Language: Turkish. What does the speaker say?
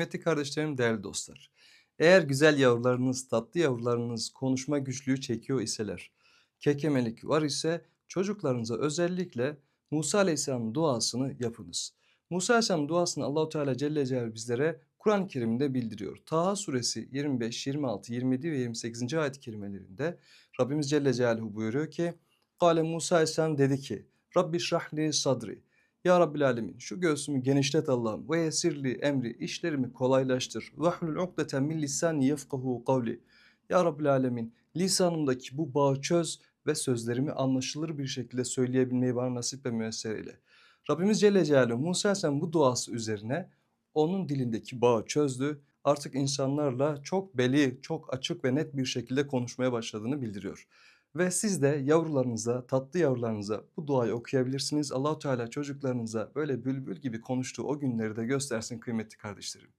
Kıymetli kardeşlerim, değerli dostlar. Eğer güzel yavrularınız, tatlı yavrularınız konuşma güçlüğü çekiyor iseler, kekemelik var ise çocuklarınıza özellikle Musa Aleyhisselam'ın duasını yapınız. Musa Aleyhisselam'ın duasını Allahu Teala Celle Celaluhu bizlere Kur'an-ı Kerim'de bildiriyor. Taha suresi 25, 26, 27 ve 28. ayet-i Rabbimiz Celle Celaluhu buyuruyor ki Kale Musa Aleyhisselam dedi ki Rabbi şrahli sadri ya Rabbil Alemin şu göğsümü genişlet Allah'ım ve yesirli emri işlerimi kolaylaştır. Ve hlul ukdeten min lisani yefkahu kavli. Ya Rabbil Alemin lisanımdaki bu bağı çöz ve sözlerimi anlaşılır bir şekilde söyleyebilmeyi bana nasip ve müyesser eyle. Rabbimiz Celle Celaluhu Musa Aleyhisselam bu duası üzerine onun dilindeki bağı çözdü. Artık insanlarla çok beli, çok açık ve net bir şekilde konuşmaya başladığını bildiriyor. Ve siz de yavrularınıza, tatlı yavrularınıza bu duayı okuyabilirsiniz. Allahu Teala çocuklarınıza böyle bülbül gibi konuştuğu o günleri de göstersin kıymetli kardeşlerim.